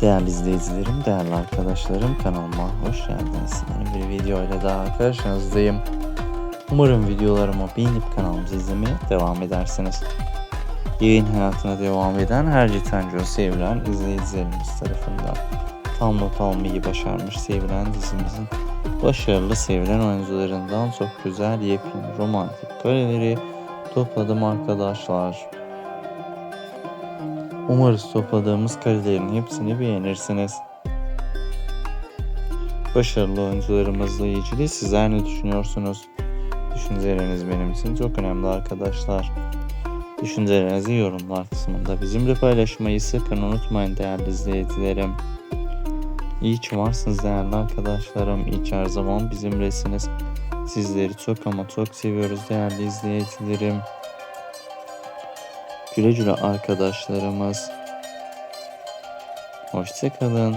Değerli izleyicilerim, değerli arkadaşlarım kanalıma hoş geldiniz. Yeni bir video ile daha karşınızdayım. Umarım videolarımı beğenip kanalımızı izlemeye devam edersiniz. Yayın hayatına devam eden Herci Tanco sevilen izleyicilerimiz tarafından tam not almayı başarmış sevilen dizimizin başarılı sevilen oyuncularından çok güzel yepyeni romantik kareleri topladım arkadaşlar. Umarız topladığımız karelerin hepsini beğenirsiniz. Başarılı oyuncularımızla ilgili sizler ne düşünüyorsunuz? Düşünceleriniz benim için çok önemli arkadaşlar. Düşüncelerinizi yorumlar kısmında bizimle paylaşmayı sakın unutmayın değerli izleyicilerim. İyi ki varsınız değerli arkadaşlarım. İyi ki her zaman bizimlesiniz. Sizleri çok ama çok seviyoruz değerli izleyicilerim. Güle güle arkadaşlarımız. Hoşçakalın.